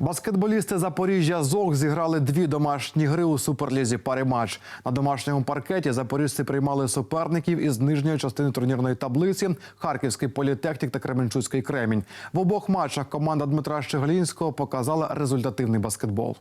Баскетболісти Запоріжжя ЗОГ зіграли дві домашні гри у суперлізі пари-матч. На домашньому паркеті запоріжці приймали суперників із нижньої частини турнірної таблиці Харківський політехнік та Кременчуцький Кремінь. В обох матчах команда Дмитра Щеглінського показала результативний баскетбол.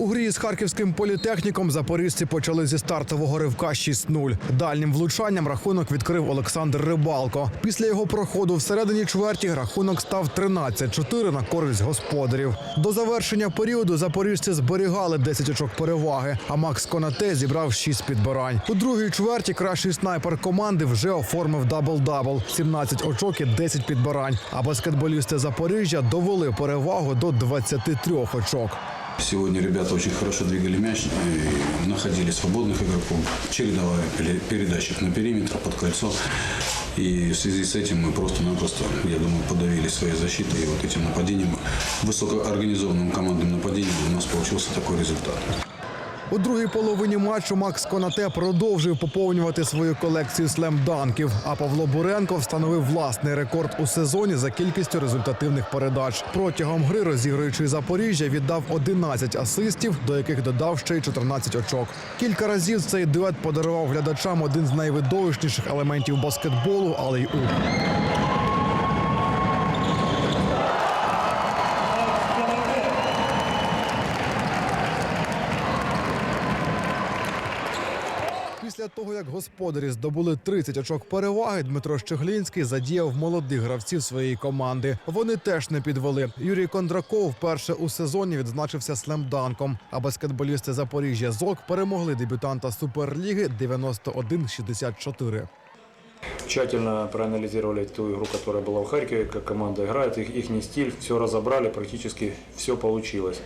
У грі з харківським політехніком запоріжці почали зі стартового ривка 6-0. Дальнім влучанням рахунок відкрив Олександр Рибалко. Після його проходу всередині чверті рахунок став 13-4 на користь господарів. До завершення періоду запоріжці зберігали 10 очок переваги, а Макс Конате зібрав 6 підбирань. У другій чверті кращий снайпер команди вже оформив дабл-дабл – 17 очок і 10 підбирань. А баскетболісти Запоріжжя довели перевагу до 23 очок. Сегодня ребята очень хорошо двигали мяч, и находили свободных игроков, чередовали пере- передачи на периметр, под кольцо. И в связи с этим мы просто-напросто, я думаю, подавили свои защиты. И вот этим нападением, высокоорганизованным командным нападением у нас получился такой результат. У другій половині матчу Макс Конате продовжив поповнювати свою колекцію слем-данків, а Павло Буренко встановив власний рекорд у сезоні за кількістю результативних передач. Протягом гри розігруючий Запоріжжя віддав 11 асистів, до яких додав ще й 14 очок. Кілька разів цей дует подарував глядачам один з найвидовищніших елементів баскетболу, але й у. Після того, як господарі здобули 30 очок переваги, Дмитро Щеглінський задіяв молодих гравців своєї команди. Вони теж не підвели. Юрій Кондраков вперше у сезоні відзначився слемданком. А баскетболісти Запоріжжя ЗОК перемогли дебютанта Суперліги 91-64. Тщательно проанализировали ту игру, которая была в Харькове, как команда играет, их, их стиль, все разобрали, практически все получилось.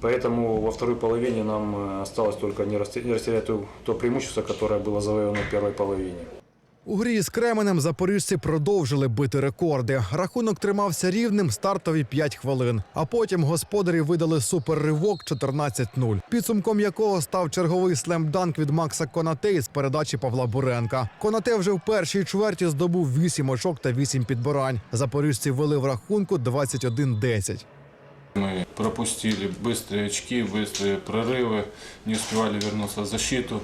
Поэтому во второй половине нам э, осталось только не расте- не растерять то, то преимущество, которое было завоевано в первой половине. У грі з Кременем запоріжці продовжили бити рекорди. Рахунок тримався рівним стартові 5 хвилин. А потім господарі видали суперривок 14-0, підсумком якого став черговий слем-данк від Макса Конате із передачі Павла Буренка. Конате вже в першій чверті здобув 8 очок та 8 підбирань. Запоріжці вели в рахунку 21-10. Мы пропустили быстрые очки, быстрые прорывы, не успевали вернуться в защиту.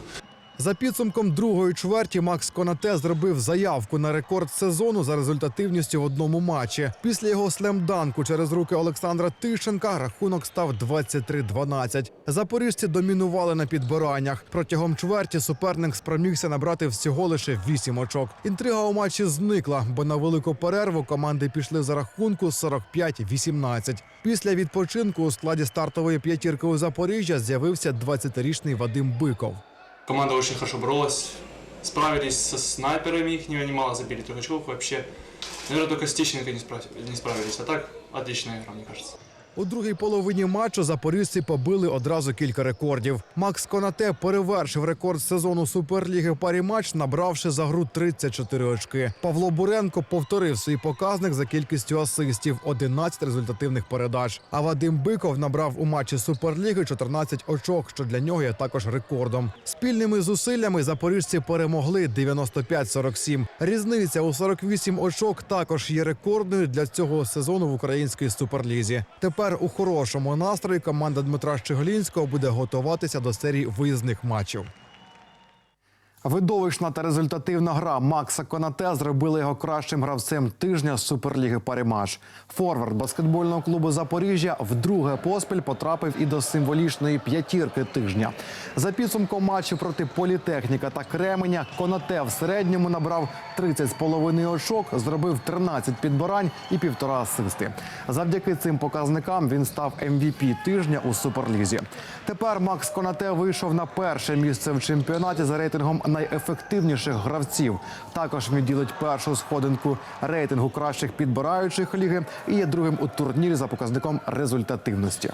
За підсумком другої чверті Макс Конате зробив заявку на рекорд сезону за результативністю в одному матчі. Після його слемданку через руки Олександра Тищенка рахунок став 23-12. Запоріжці домінували на підбираннях. Протягом чверті суперник спромігся набрати всього лише 8 очок. Інтрига у матчі зникла, бо на велику перерву команди пішли за рахунку 45-18. Після відпочинку у складі стартової п'ятірки у Запоріжжя з'явився 20-річний Вадим Биков. Команда очень хорошо боролась, справились со снайперами, их немало забили трех очков вообще. Наверное, только с Тищенко не, справ- не справились. А так, отличная игра, мне кажется. У другій половині матчу запоріжці побили одразу кілька рекордів. Макс Конате перевершив рекорд сезону Суперліги парі матч, набравши за гру 34 очки. Павло Буренко повторив свій показник за кількістю асистів 11 результативних передач. А Вадим Биков набрав у матчі Суперліги 14 очок, що для нього є також рекордом. Спільними зусиллями запоріжці перемогли 95-47. Різниця у 48 очок також є рекордною для цього сезону в українській суперлізі. Тепер у хорошому настрої команда Дмитра Щеголінського буде готуватися до серії виїзних матчів. Видовищна та результативна гра Макса Конате зробила його кращим гравцем тижня з Суперліги Парімаш. Форвард баскетбольного клубу Запоріжжя вдруге поспіль потрапив і до символічної п'ятірки тижня. За підсумком матчів проти політехніка та Кременя Конате в середньому набрав 30,5 очок, зробив 13 підбирань і півтора асисти. Завдяки цим показникам він став MVP тижня у Суперлізі. Тепер Макс Конате вийшов на перше місце в чемпіонаті за рейтингом найефективніших гравців. Також він ділить першу сходинку рейтингу кращих підбираючих ліги і є другим у турнірі за показником результативності.